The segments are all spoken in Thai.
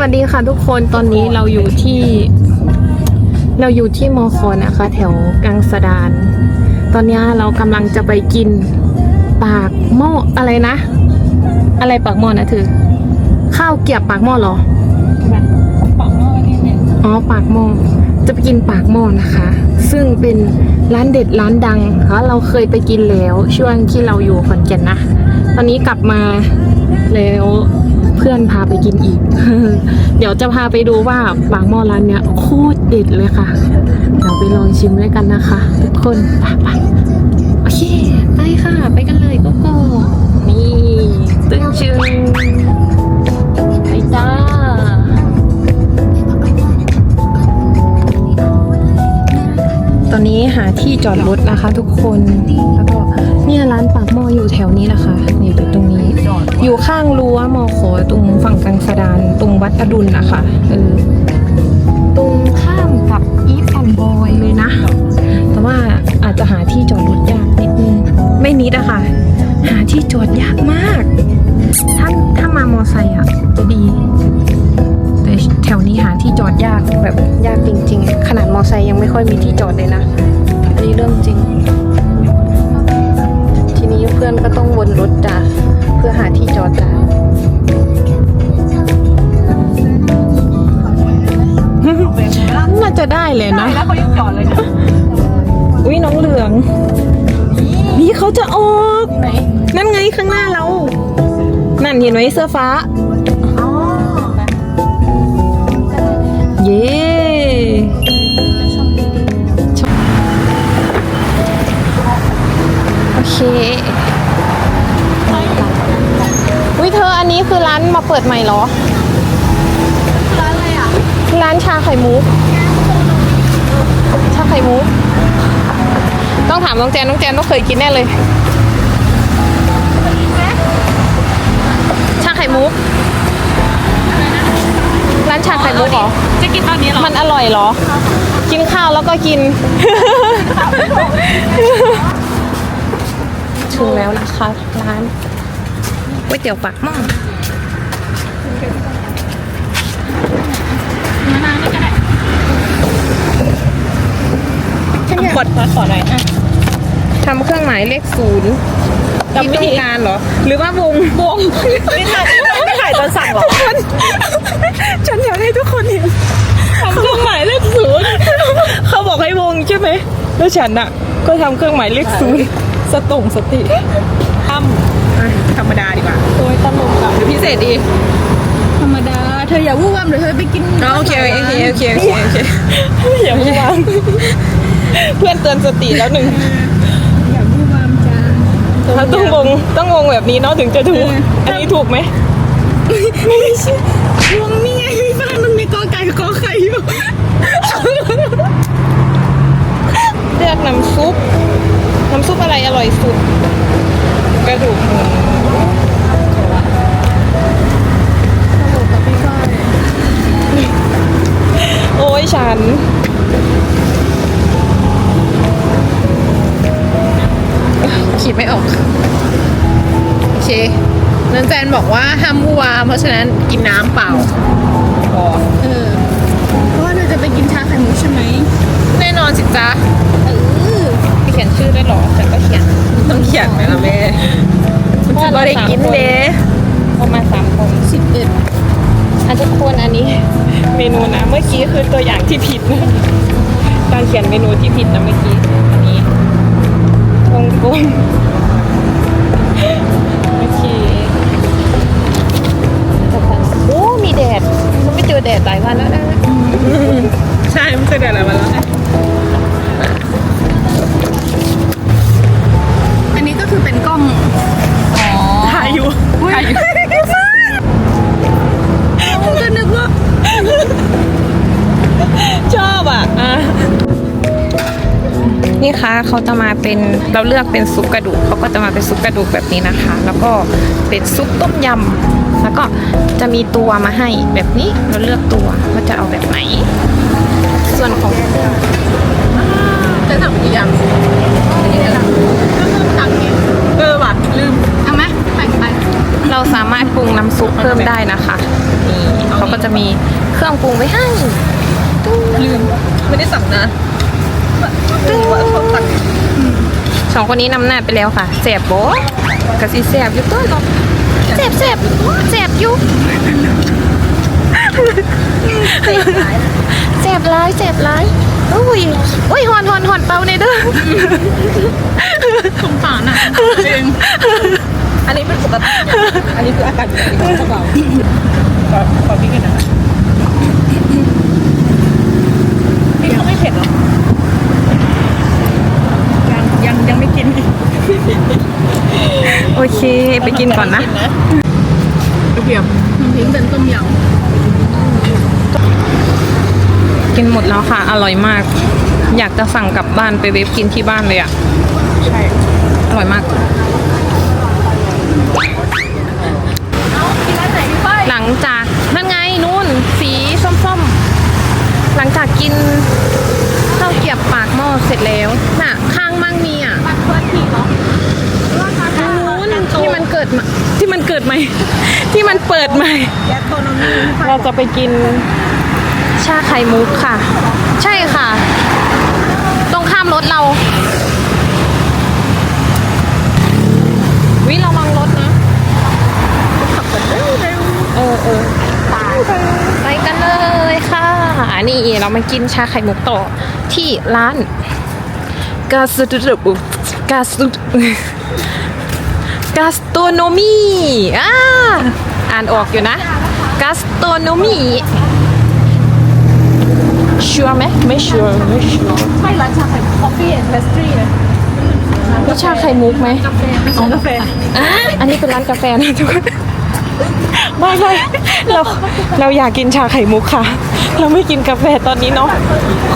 วัสดีค่ะทุกคนตอนนี้เราอยู่ที่ เราอยู่ที่มอคอนะคะ แถวกังสดาน ตอนนี้เรากำลังจะไปกินปากหม้ออะไรนะ อะไรปากหม้อนะถือข้าวเกรียบปากหม้อเหรอปากหม้อนี่เนี่ยอ๋อปากหม้อจะไปกินปากหม้อนะคะ ซึ่งเป็นร้านเด็ดร้านดังค่ะเราเคยไปกินแล้วช่วงที่เราอยู่ขอนแก่นนะ ตอนนี้กลับมาแล้ว เพื่อนพาไปกินอีก เดี๋ยวจะพาไปดูว่าปากหม้อร้านเนี้ยโคตรเด็ดเลยค่ะ เดี๋ยวไปลองชิมด้วยกันนะคะ ทุกคนไปไปโอเคไปค่ะ ไปกันเลยโกโก้นี่ตึ้งชึงไปจ้าตอนนี้หาที่จอดรถนะคะทุกคนแล้วก็ เนี่ยร้านปากหม้ออยู่แถวนี้แหละค่ะอยู่ตรงนี้ อยู่ข้างรั้วมอขอตรงฝั่งกังสดานตรงวัดอดุลนะคะเออตรงข้ามกับอีฟแอนบอยเลยนะ แต่ว่าอาจจะหาที่จอดรถยากนิดนึงไม่นิดอะค่ะ หาที่จอดยากมาก ถ้าถ้ามามอไซค์อะจะดี แต่แถวนี้หาที่จอดยากแบบยากจริง ๆ ขนาดมอไซค์ยังไม่ค่อยมีที่จอดเลยนะ พื่อนก็ต้องวนรถจ้ะเพื่อหาที่จอดจ้ะน่าจะได้เลยนะ แล้วเขายังจอดเลยนะอุ้ยน้องเหลือง นี่เขาจะออกไหนนั่นไงข้างหน้าเรา นั่นเห็นไหมเสื้อฟ้าอ๋อเย้โอเค วิเธออันนี้คือร้านมาเปิดใหม่เหรอ ร้านอะไรอะ ร้านชาไข่มุก ชาไข่มุก ต้องถามน้องแจนน้องแจนต้องเคยกินแน่เลย ชาไข่มุก ร้านชาไข่มุกเหรอ จะกินตอนนี้เหรอ มันอร่อยเหรอ กินข้าวแล้วก็กิน ถึงแล้วนะคะ ร้านก๋ วยเตี๋ยวปากหม้อมานานนี่ก็ได้ฉันอยากกดขอหน่อยอะทำเครื่องหมายเลขศูนย์ที่ต้องการเหรอ หรือว่าวงวงไม่ถ่ายไม่ถ่ายตอนสั่งเหรอฉันอยากให้ทุกคนเห็นทำเครื่องหมายเลขศูนย์เขาบอกให้วงใช่ไหมแล้วฉันอะก็ทำเครื่องหมายเลขศูนย์สตงสติ ทำธรรมดาดีกว่า โด ยตลกอะหรือพิเศษดี ธรรมดา เธออย่าวู่วามเดี๋ยวเธอไปกินอ๋อโอเคโอเคโอเคโอเคโอเคอย่าพูดวางเพื่อนเตือนสติแล้วหนึ่งอย่าวู่วามจ้าเราต้องวงต้องวงแบบนี้เนาะถึงจะถูก อันนี้ถูกไหมไม่ใช่วงนี่ไงพี่ฟ้ามันมีกอไก่กับกอไข่อยู่เลือกน้ำซุป น้ำซุปอะไรอร่อยสุด กระดูกหมู บอกว่าห้ามวูวามเพราะฉะนั้นกินน้ำเปล่าพอเออเพราะว่าเธอจะไปกินชาไข่มุกใช่ไหมแน่นอนสิจ๊ะเออเขียนชื่อได้หรอฉันก็เขียนต้องเขียนไหมล่ะแม่มันจะบ่ได้กินเด้ประมาณสามคนสิบเอ็ดอันทุกคนอันนี้ เมนูนะเมื่อกี้คือตัวอย่างที่ผิดนะการเขียนเมนูที่ผิดนะเมื่อกี้ นี่คะเขาจะมาเป็นเราเลือกเป็นซุปกระดูกเขาก็จะมาเป็นซุปกระดูกแบบนี้นะคะ แล้วก็เป็นซุปต้มยำแล้วก็จะมีตัวมาให้แบบนี้เราเลือกตัวว่าจะเอาแบบไหน ส่วนของ จะทำกี่อย่างอันนี้แหละก็ต้องตังค์เองเออว่ะลืม เอาไหมแบ่งไป เรา เราสามารถปรุงน้ำซุปเพิ่มได้นะคะนี่เขาก็จะมีเครื่องปรุงไว้ให้ ลืม ไม่ได้สั่งนะว่าเขาสั่ง สองคนนี้นำหน้าไปแล้วค่ะแสบโบกะสิแสบอยู่ตัวเนาะแสบแสบแสบอยู่แสบร้ายแสบร้ายอุ้ยอุ้ยหอนหอนหอนเป่าในเด้อสงสารอะเองอันนี้เป็นปกติอันนี้คืออากาศปกติของพวกเราขอขอพี่กันนะคะนี่เขาไม่เผ็ดหรอ ยังยังยังไม่กิน โอเค ไป กินก่อนนะเพียบน้ำพริกเป็นต้มยกินหมดแล้วค่ะ อร่อยมาก อยากจะสั่งกลับบ้านไปเวฟกินที่บ้านเลยอะำใช่ อร่อยมาก หลังจากนั่นไงนู่นสีส้มๆ หลังจากกินข้าวเกรียบปากหม้อเสร็จแล้ว น่ะ ข้างมั่งมีอะนู้นที่มันเกิดใหม่ที่มันเกิดใหม่ ที่มันเปิดใหม่แกโตโนมีเราจะไปกินชาไข่มุกค่ะ ใช่ค่ะ ตรงข้ามรถเราวิระวังรถนะขับกันเร็วเร็วเออเออไปกันเลยค่ะนี่เรามากินชาไข่มุกต่อที่ร้านกาสตุดกาสตุ กาสโตโนมีอ่าอ่านออกอยู่นะกาสโตโนมีชัวร์ไหมไม่ชัวร์ไม่ชัวร์ใช่ร้านชาไข่คอฟฟี่แอนด์เพสตรีนะรสชาไข่มุกไหมอ๋อกาแฟอะอันนี้เป็นร้านกาแฟนะทุกคน ไม่ไม่เราเราอยากกินชาไข่มุกค่ะ เราไม่กินกาแฟตอนนี้เนาะ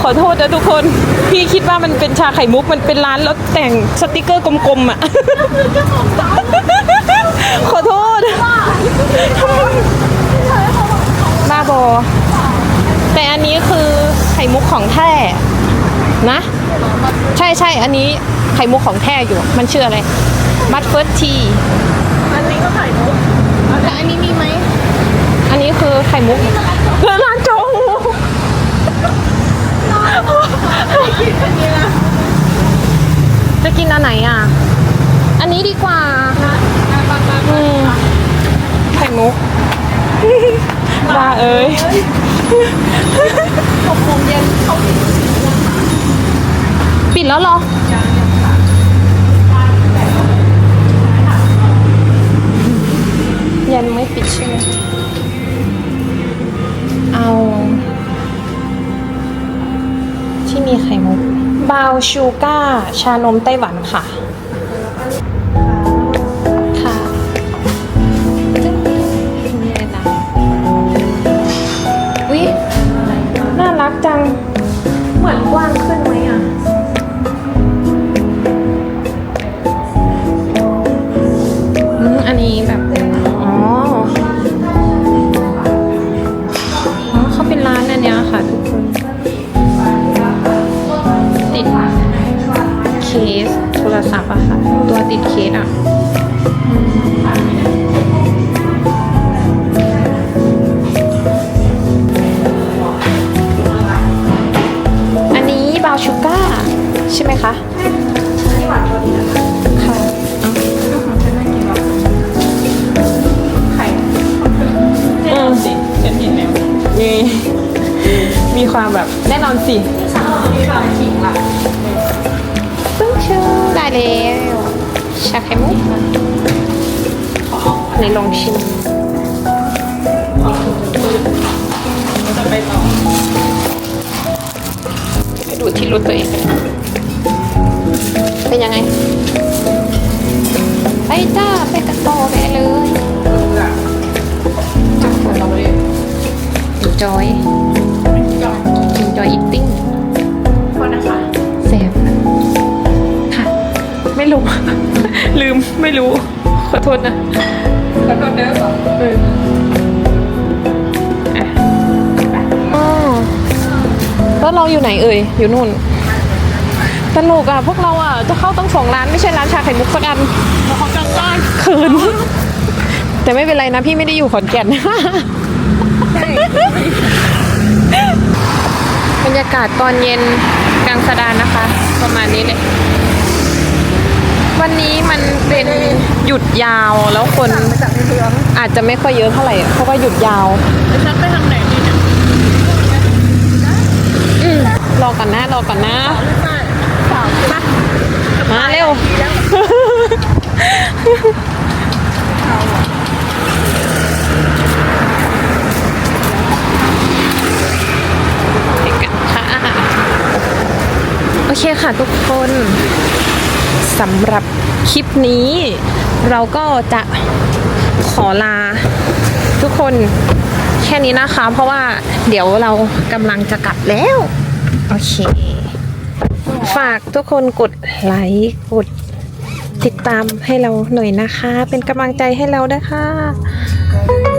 ขอโทษนะทุกคน พี่คิดว่ามันเป็นชาไข่มุกมันเป็นร้านแล้วแต่งสติกเกอร์กลมๆอะขอโทษบ้าบอ แต่อันนี้คือไข่มุกของแท้นะ ใช่ใช่อันนี้ไข่มุกของแท้อยู่ มันชื่ออะไรมัดเฟิร์สทีอันนี้ก็ไข่มุก อันนี้มีไหมอันนี้คือไข่มุกแล้วร้านโจหูจะกินอันไหนอะ อันนี้ดีกว่าอืมไข่มุกบ้าเอ้ยหกโมงเย็นปิดแล้วเหรอ ข่มุกบาวชูก้า ชานมไต้หวันค่ะ ค่ะตึ้งนี่เลยนะอุ๊ยน่ารักจัง เหมือนกว้างขึ้นไหมอะ รศัพท์อะค่ะ ตัวติดเคสอะอืมอันนี้บาวชูก้า ใช่ไหมคะค่ะเอาแน่นอนสิฉันเห็นแล้วมีมีความแบบแน่นอนสิมีความขิงล่ะปึ้ง ชื่อได้แล้วชาไข่มุกในลองชิมจะไปต่อไปดูที่รถตัวเอง เป็นยังไง ไปจ้า ไปกันต่อไปเลยทุกคนเราเลยจอย ลืมไม่รู้ ขอโทษนะแล้วก็เดินต่อเอออะอ๋อแล้วเราอยู่ไหนเอ่ย อยู่นู่น ตลกอะ พวกเราอะ จะเข้าต้องสองร้านไม่ใช่ร้านชาไข่มุกสักอันแล้วเขาจะได้เขิน แต่ไม่เป็นไรนะ พี่ไม่ได้อยู่ขอนแก่น บรรยากาศตอนเย็นกลางสะดานนะคะ ประมาณนี้เลย วันนี้มันเป็นหยุดยาวแล้วคนมาจากในเมืองอาจจะไม่ค่อยเยอะเท่าไหร่เพราะว่าหยุดยาวแล้วฉันไปทางไหนดีเนี่ยอืมรอก่อนนะรอก่อนนะสาวปะมาเร็วไปกันค่ะโอเคค่ะทุกคน สำหรับคลิปนี้ เราก็จะขอลาทุกคนแค่นี้นะคะ เพราะว่าเดี๋ยวเรากำลังจะกลับแล้ว โอเค ฝากทุกคนกดไลค์กดติดตามให้เราหน่อยนะคะ เป็นกำลังใจให้เราด้วยค่ะ